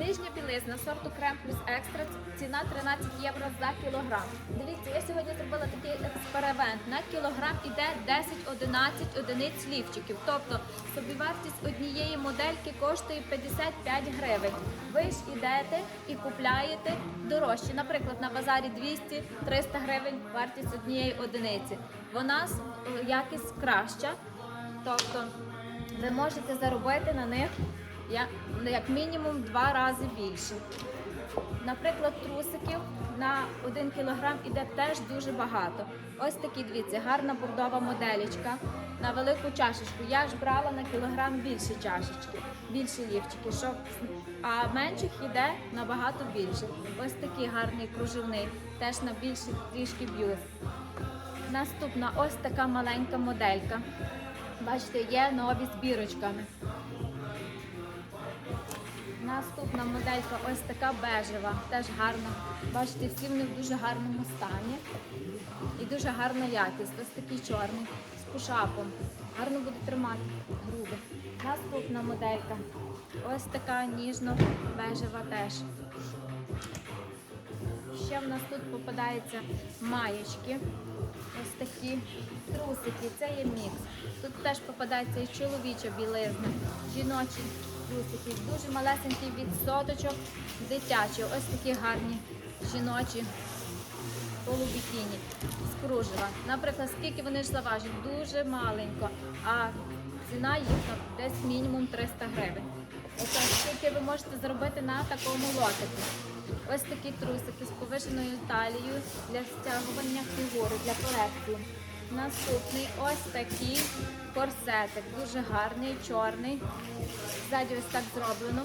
Нижня білизна сорту крем плюс екстра. Ціна 13 євро за кілограм. Дивіться, я сьогодні зробила такий експеримент. На кілограм іде 10-11 одиниць лівчиків. Тобто собівартість однієї модельки коштує 55 гривень. Ви ж ідете і купляєте дорожче. Наприклад, на базарі 200-300 гривень вартість однієї одиниці. Вона якість краща. Тобто ви можете заробити на них як, як мінімум два рази більше. Наприклад, трусиків на 1 кілограм іде теж дуже багато. Ось такі дивіться, гарна бордова моделечка на велику чашечку. Я ж брала на кілограм більше чашечки, більше лівчики, щоб а менших іде набагато більше. Ось такий гарний кружевний, теж на більший трішки б'юст. Наступна ось така маленька моделька. Бачите, є нові з бірочками. Наступна моделька ось така бежева, теж гарна. Бачите, всі вони в дуже гарному стані. І дуже гарна якість. Ось такий чорний з пушапом. Гарно буде тримати груди. Наступна моделька. Ось така ніжно-бежева теж. Ще в нас тут попадаються маєчки. Ось такі трусики, це є мікс. Тут теж попадається і чоловіча білизна, жіночі трусики, дуже малесенький відсоточок, дитячі. Ось такі гарні жіночі полубікіні з кружева. Наприклад, скільки вони ж заважать? Дуже маленько, а ціна їхня десь мінімум 300 гривень. Оце скільки ви можете зробити на такому лотику. Ось такі трусики з повишеною талією для стягування фігури, для колекції. Наступний ось такий корсетик, дуже гарний, чорний. Ззаді ось так зроблено.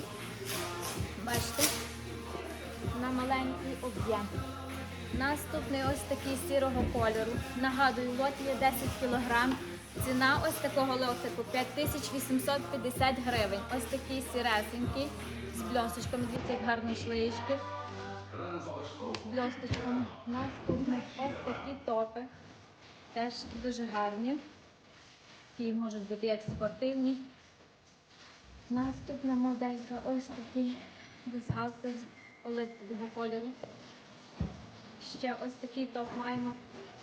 Бачите? На маленький об'єм. Наступний ось такий сірого кольору. Нагадую, лот є 10 кг. Ціна ось такого лотику 5850 гривень. Ось такий сіресенький з бльосточками. Дивіться, як гарні шлеєчки. З бльосточками. Наступний ось такі топи. Теж дуже гарні. Такі можуть бути як спортивні. Наступна моделька ось такий бюстгальтер оливкового кольору. Ще ось такий топ маємо.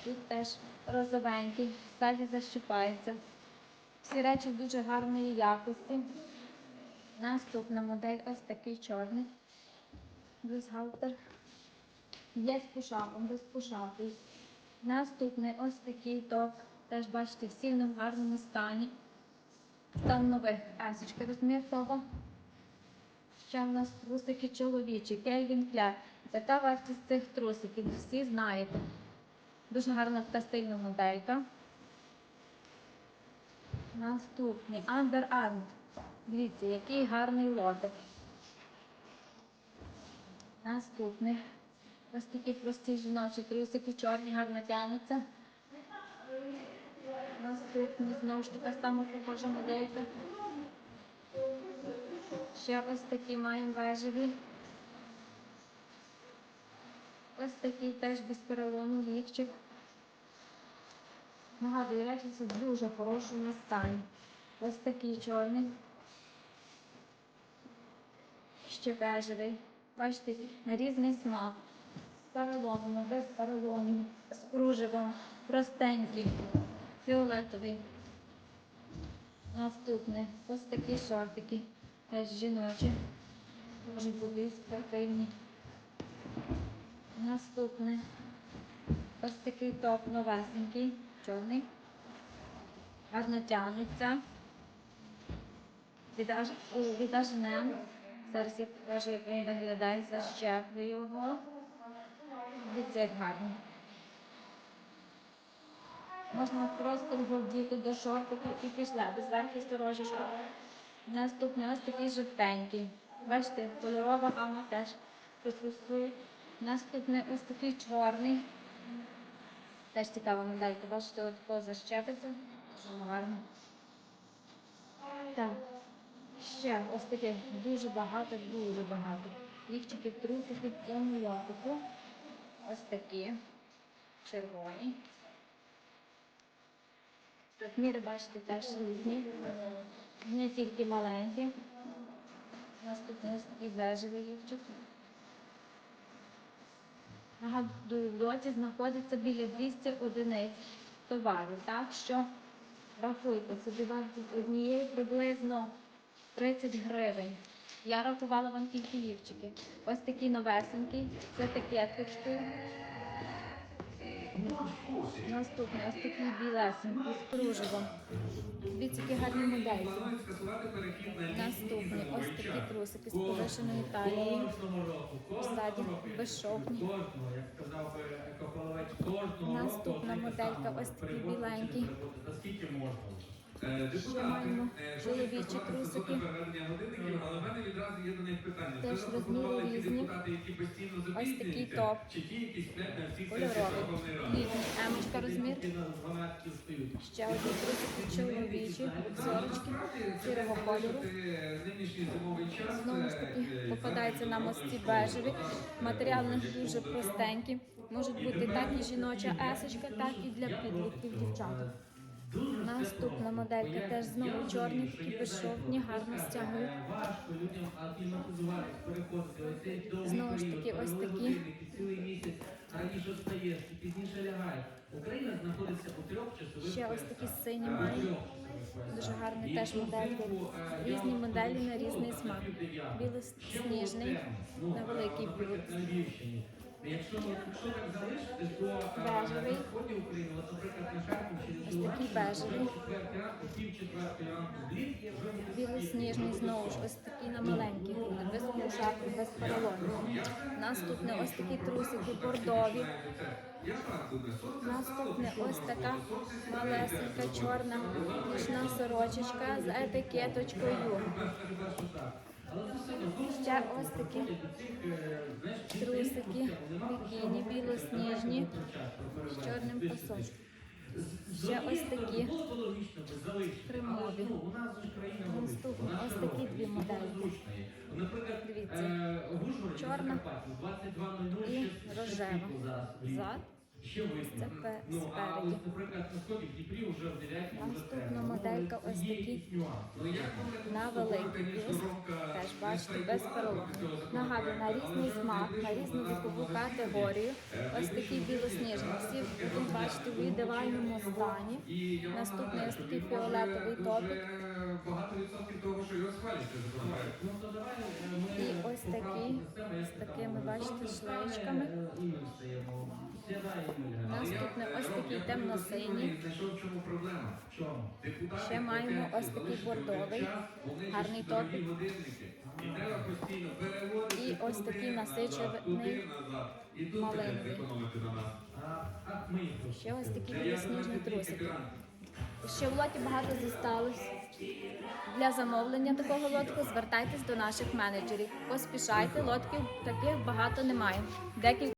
Тут теж розовенький, ззаді защипається. Всі речі дуже гарної якості. Наступна модель ось такий чорний. Бюстгальтер. Є з пушапом, без пушапу. Наступний ось такий топ. Теж бачите, в гарному стані. Стан нових есочки розмір того. Ще в нас трусики чоловічі, Кельвін Кляр. Яка вартість цих трусиків? Всі знаєте. Дуже гарна та стильна моделька. Наступний Under Armour. Дивіться, який гарний лотик. Наступний. Ось такі прості жіночі трусики, чорні, гарно тягнуться. Наступний знову ж така сама похожа моделька. Ще ось такі маємо бежеві. Ось такий теж без перелому лівчик. Нагадую, речі це дуже хорошому стані. Ось такий чорний. Ще бежевий. Бачите, на різний смак. Переломом, без переломів, з кружевом, простенький, фіолетовий. Наступне. Ось такі шортики. Теж жіночі. Можуть бути спортивні. Наступне. Ось такий топ новесенький, чорний. Гарно тягнеться. Відаж, відажнем. Зараз я покажу, як він виглядає, защеплю його. Як гарно. Можна просто вдіти до шортики і пішла, без верхньої сторожечки. Наступний ось такий жовтенький. Бачите, кольорова гама теж присутствує. Наступний ось такий чорний. Теж цікава моделька. Бачите, от такого защепиться. Дуже гарно. Так. Ще ось таке дуже багато, дуже багато. Лівчики трусики в цьому лотику. Ось такі. Червоні. Розміри, бачите, теж різні. Не тільки маленькі. Наступний ось такий бежевий лівчик. Нагадую, в лоті знаходиться біля 200 одиниць товару, так що рахуйте, собі вартість однієї приблизно 30 гривень. Я рахувала вам тільки лівчики. Ось такий новесенький, це такеточкою. Наступний, ось такий білесенький з кружевом. Дивіться, які гарні моделі. Наступний, ось такі трусики з повишеною талією. Ззаді безшовні. Наступна моделька, ось такий біленький. Ще маємо чоловічі трусики. Але в мене відразу є до них питання. Теж Це запропонували ті різні. депутати, які постійно Ось такий запізнюються, топ. Чи ті, які сплять на всіх сесіях Верховної Ради. Літній емочка розмір. Ще одні трусики чоловічі, зорочки сірого кольору. Нинішній зимовий час. Знову ж таки попадаються нам ось ці бежеві. Матеріал них дуже простенький. Можуть бути так і жіноча есочка, так і для підлітків дівчаток. Наступна моделька теж знову чорні, такі безшовні, гарно стягують. Довгий Знову ж таки, ось такі. раніше встаєш, пізніше лягаєш. Україна знаходиться у трьох часових Ще ось такі сині Е, мають. Дуже гарні теж модельки. взимку, е, Різні моделі на різний смак. Білосніжний, Ну, на великий наприклад, блюд. Якщо, якщо так залишити, то е, на сході України, от, наприклад, на Харківщині, бежевий. четвертий ранку, пів четвертої ранку, в вже буде Білосніжний знову ж ось такий на маленький без кушаки, без поролонів. Наступне ось такі трусики бордові. Наступне ось така малесенька чорна нічна сорочечка з етикеточкою. Ще ось такі трусики, бікіні, білосніжні з чорним пасом. Ще ось такі кремові. Наступні ось такі дві модельки. Дивіться, чорна і рожева. Зад, Ще видно. Ну, а ось, наприклад, на сході в Дніпрі вже в 9 Наступна моделька ось такий Ну, на великий бюст. Теж бачите, без поролонів. Нагадую, на різний смак, на різну вікову категорію. Ось такий білосніжний. Всі будуть бачити в ідеальному стані. Наступний ось такий фіолетовий топик. Багато відсотків того, що його схвалюють. Ну, е, І ось такий з такими, бачите, шлеєчками. Наступне ось такий темно-синій. Ще маємо ось такий бордовий, гарний топік. І ось такий насичений тут. Ще ось такі білосніжні трусики. Ще в лоті багато зосталось. Для замовлення такого лотку звертайтесь до наших менеджерів. Поспішайте, лотків таких багато немає. Декілька